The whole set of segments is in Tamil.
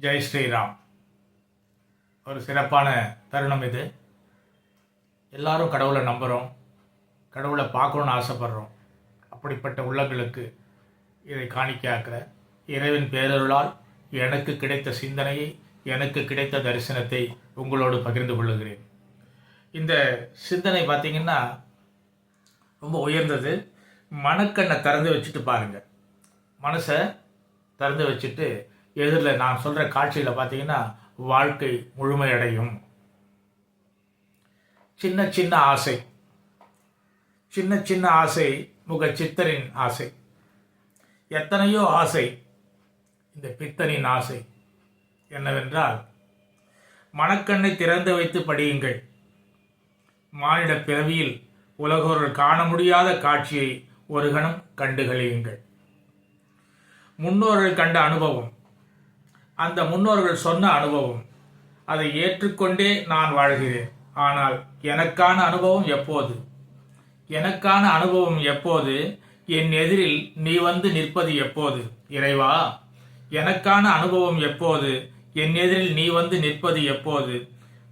ஜெய் ஸ்ரீராம். ஒரு சிறப்பான தருணம் இது. எல்லாரும் கடவுளை நம்புகிறோம் கடவுளை பார்க்கணுன்னு ஆசைப்படுறோம். அப்படிப்பட்ட உள்ளங்களுக்கு இதை காணிக்காக்கிற இறைவன் பேரருளால் எனக்கு கிடைத்த சிந்தனையை எனக்கு கிடைத்த தரிசனத்தை உங்களோடு பகிர்ந்து கொள்ளுகிறேன் இந்த சிந்தனை பார்த்தீங்கன்னா ரொம்ப உயர்ந்தது. மனக்கண்ணை திறந்து வச்சுட்டு பாருங்கள் மனசை திறந்து வச்சுட்டு எதிரில் நான் சொல்கிற காட்சியில் பார்த்தீங்கன்னா வாழ்க்கை முழுமையடையும். சின்ன சின்ன ஆசை. சின்ன சின்ன ஆசை முக சித்தரின் ஆசை. எத்தனையோ ஆசை இந்த பித்தனின் ஆசை. என்னவென்றால் மனக்கண்ணை திறந்து வைத்து படியுங்கள். மானிட பிறவியில் உலகோர்கள் காண முடியாத காட்சியை ஒரு கணம் கண்டுகளியுங்கள் முன்னோர்கள் கண்ட அனுபவம் அந்த முன்னோர்கள் சொன்ன அனுபவம். அதை ஏற்றுக்கொண்டே நான் வாழ்கிறேன். ஆனால் எனக்கான அனுபவம் எப்போது? எனக்கான அனுபவம் எப்போது? என் எதிரில் நீ வந்து நிற்பது எப்போது? இறைவா எனக்கான அனுபவம் எப்போது? என் எதிரில் நீ வந்து நிற்பது எப்போது?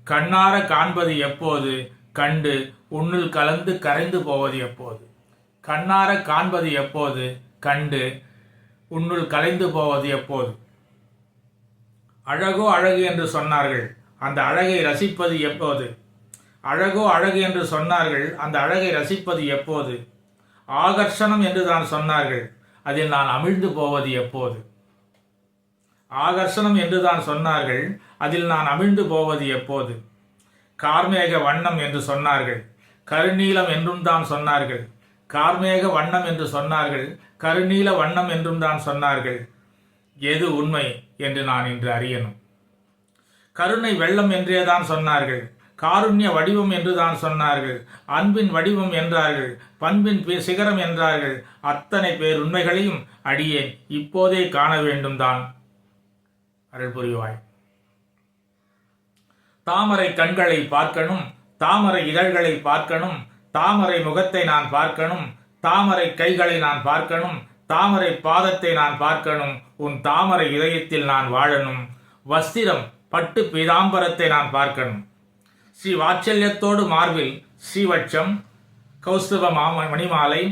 கண்ணார காண்பது எப்போது? கண்டு உன்னுள் கலந்து கரைந்து போவது எப்போது? கண்ணார காண்பது எப்போது? கண்டு உன்னுள் கலைந்து போவது எப்போது? அழகோ அழகு என்று சொன்னார்கள். அந்த அழகை ரசிப்பது எப்போது? அழகோ அழகு என்று சொன்னார்கள் அந்த அழகை ரசிப்பது எப்போது? ஆகர்ஷணம் என்று தான் சொன்னார்கள் அதில் நான் அமிழ்ந்து போவது எப்போது? ஆகர்ஷணம் என்று தான் சொன்னார்கள் அதில் நான் அமிழ்ந்து போவது எப்போது? கார்மேக வண்ணம் என்று சொன்னார்கள் கருநீலம் என்றும் தான் சொன்னார்கள். கார்மேக வண்ணம் என்று சொன்னார்கள் கருநீல வண்ணம் என்றும் தான் சொன்னார்கள். எது உண்மை என்று நான் இன்று அறியணும்? கருணை வெள்ளம் என்றே தான் சொன்னார்கள். காருண்ய வடிவம் என்று தான் சொன்னார்கள். அன்பின் வடிவம் என்றார்கள். பண்பின் சிகரம் என்றார்கள். அத்தனை பேர் உண்மைகளையும் அடியேன் இப்போதே காண வேண்டும் தான். அருள் புரிவாய். தாமரை கண்களை பார்க்கணும். தாமரை இதழ்களை பார்க்கணும். தாமரை முகத்தை நான் பார்க்கணும். தாமரை கைகளை நான் பார்க்கணும். தாமரை பாதத்தை நான் பார்க்கணும் உன் தாமரை இதயத்தில் நான் வாழணும். வஸ்திரம் பட்டு பீதாம்பரத்தை நான் பார்க்கணும். ஸ்ரீ வாட்சல்யத்தோடு மார்பில் ஸ்ரீவட்சம் கௌஸ்தவ மாம மணிமாலை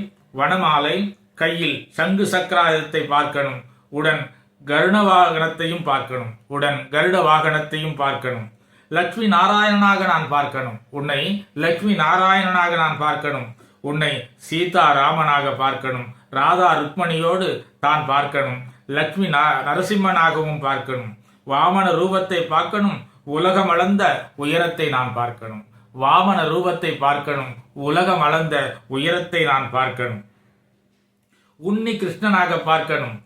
வனமாலை கையில் சங்கு சக்கராயுதத்தை பார்க்கணும். உடன் கருட வாகனத்தையும் பார்க்கணும். உடன் கருட வாகனத்தையும் பார்க்கணும். லக்ஷ்மி நாராயணனாக நான் பார்க்கணும். உன்னை லக்ஷ்மி நாராயணனாக நான் பார்க்கணும். உன்னை சீதா ராமனாக பார்க்கணும். ராதா ருக்மணியோடு தான் பார்க்கணும். லக்ஷ்மி நரசிம்மனாகவும் பார்க்கணும். வாமன ரூபத்தை பார்க்கணும். உலகம் அளந்த உயரத்தை நான் பார்க்கணும். வாமன ரூபத்தை பார்க்கணும். உலகம் அளந்த உயரத்தை நான் பார்க்கணும். உன்னி கிருஷ்ணனாக பார்க்கணும்.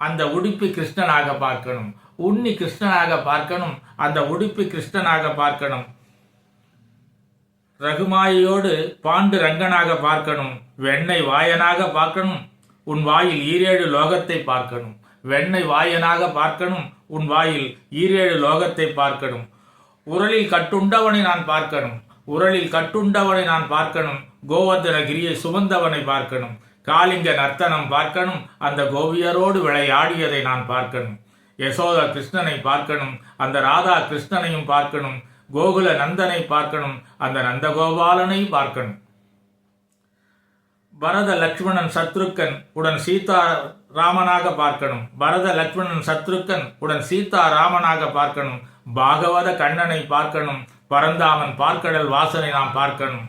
அந்த உடுப்பி கிருஷ்ணனாக பார்க்கணும். உன்னி கிருஷ்ணனாக பார்க்கணும். அந்த உடுப்பி கிருஷ்ணனாக பார்க்கணும். ரகுமாயோடு பாண்டு ரங்கனாக பார்க்கணும் வெண்ணை வாயனாக பார்க்கணும் உன் வாயில் ஈரேழு லோகத்தை பார்க்கணும். வெண்ணை வாயனாக பார்க்கணும் உன் வாயில் ஈரேழு லோகத்தை பார்க்கணும். உரலில் கட்டுண்டவனை நான் பார்க்கணும் உரலில் கட்டுண்டவனை நான் பார்க்கணும். கோவர்தனகிரியை சுமந்தவனை பார்க்கணும் காளிங்க நர்த்தனம் பார்க்கணும் அந்த கோவியரோடு விளையாடியதை நான் பார்க்கணும். யசோதா கிருஷ்ணனை பார்க்கணும் அந்த ராதா கிருஷ்ணனையும் பார்க்கணும். கோகுல நந்தனை பார்க்கணும் அந்த நந்தகோபாலனை பார்க்கணும். பரத லக்ஷ்மணன் சத்ருக்கன் உடன் சீதா ராமனாக பார்க்கணும். பரத லக்ஷ்மணன் சத்ருக்கன் உடன் சீதா ராமனாக பார்க்கணும். பாகவத கண்ணனை பார்க்கணும். பரந்தாமன் பார்க்கடல் வாசனை நாம் பார்க்கணும்.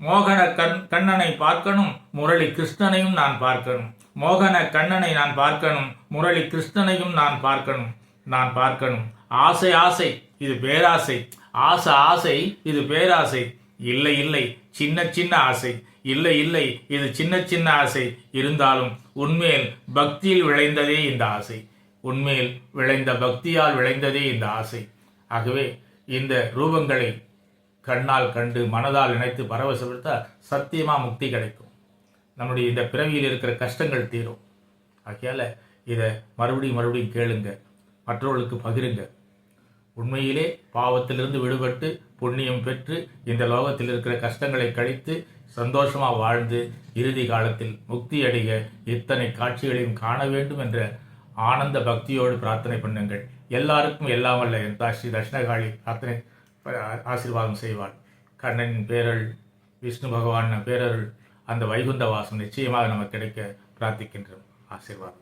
மோகன கண் கண்ணனை பார்க்கணும். முரளி கிருஷ்ணனையும் நான் பார்க்கணும். மோகன கண்ணனை நான் பார்க்கணும். முரளி கிருஷ்ணனையும் நான் பார்க்கணும். நான் பார்க்கணும். ஆசை ஆசை. இது பேராசை. ஆசை ஆசை இது பேராசை. இல்லை இல்லை சின்ன சின்ன ஆசை. இல்லை இல்லை இது சின்ன சின்ன ஆசை. இருந்தாலும் உண்மையில் பக்தியில் விளைந்ததே இந்த ஆசை. உண்மையில் விளைந்த பக்தியால் விளைந்ததே இந்த ஆசை. ஆகவே இந்த ரூபங்களை கண்ணால் கண்டு மனதால் நினைத்து பரவசப்படுத்தால் சத்தியமாக முக்தி கிடைக்கும். நம்முடைய இந்த பிறவியில் இருக்கிற கஷ்டங்கள் தீரும். ஆகையால் இதை மறுபடியும் மறுபடியும் கேளுங்க. மற்றவர்களுக்கு பகிருங்க. உண்மையிலே பாவத்திலிருந்து விடுபட்டு புண்ணியம் பெற்று இந்த லோகத்தில் இருக்கிற கஷ்டங்களை கழித்து சந்தோஷமாக வாழ்ந்து இறுதி காலத்தில் முக்தி அடைய இத்தனை காட்சிகளையும் காண வேண்டும் என்ற ஆனந்த பக்தியோடு பிரார்த்தனை பண்ணுங்கள். எல்லாருக்கும் எல்லாமல்ல வல்ல என் ஸ்ரீ தட்சிணகாளி பிரார்த்தனை ஆசீர்வாதம் செய்வாள். கண்ணனின் பேரருள் விஷ்ணு பகவான் பேரருள் அந்த வைகுந்த வாசம் நிச்சயமாக நமக்கு கிடைக்க பிரார்த்திக்கின்றோம். ஆசீர்வாதம்.